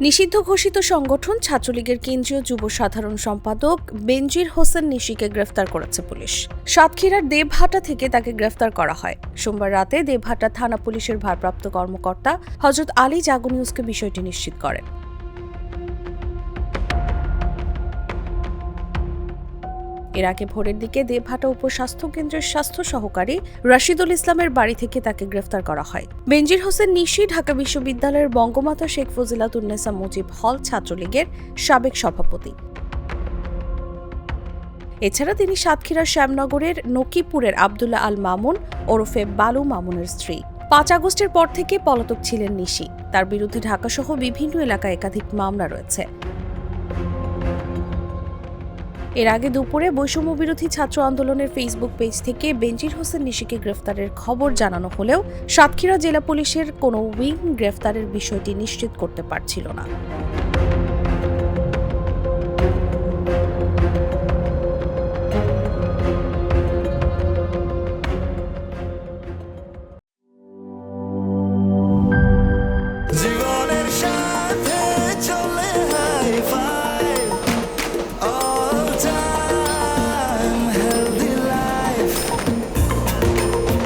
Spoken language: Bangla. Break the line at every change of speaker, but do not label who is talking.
নিষিদ্ধ ঘোষিত সংগঠন ছাত্রলীগের কেন্দ্রীয় যুব সাধারণ সম্পাদক বেনজির হোসেন নিশিকে গ্রেফতার করেছে পুলিশ। সাতক্ষীরার দেবহাটা থেকে তাকে গ্রেফতার করা হয়। সোমবার রাতে দেবহাটা থানা পুলিশের ভারপ্রাপ্ত কর্মকর্তা হজরত আলী জাগো নিউজকে বিষয়টি নিশ্চিত করেন। এর আগে ভোরের দিকে দেবহাটা উপস্বাস্থ্য কেন্দ্রের স্বাস্থ্য সহকারী রাশিদুল ইসলামের বাড়ি থেকে তাকে গ্রেফতার করা হয়। বেনজির হোসেন নিশি, ঢাকা বিশ্ববিদ্যালয়ের বঙ্গমাতা শেখ ফজিলাতুন্নেসা মুজিব হল ছাত্রলীগের সাবেক সভাপতি। এছাড়া তিনি সাতক্ষীরার শ্যামনগরের নকিপুরের আবদুল্লাহ আল মামুন, ওরফে বালু মামুনের স্ত্রী। পাঁচ আগস্টের পর থেকে পলাতক ছিলেন নিশি। তার বিরুদ্ধে ঢাকাসহ বিভিন্ন এলাকায় একাধিক মামলা রয়েছে। এর আগে দুপুরে বৈষম্য বিরোধী ছাত্র আন্দোলনের ফেসবুক পেজ থেকে বেনজির হোসেন নিশিকে গ্রেফতারের খবর জানানো হলেও সাতক্ষীরা জেলা পুলিশের কোনো উইং গ্রেফতারের বিষয়টি নিশ্চিত করতে পারছিল না।
জীবনের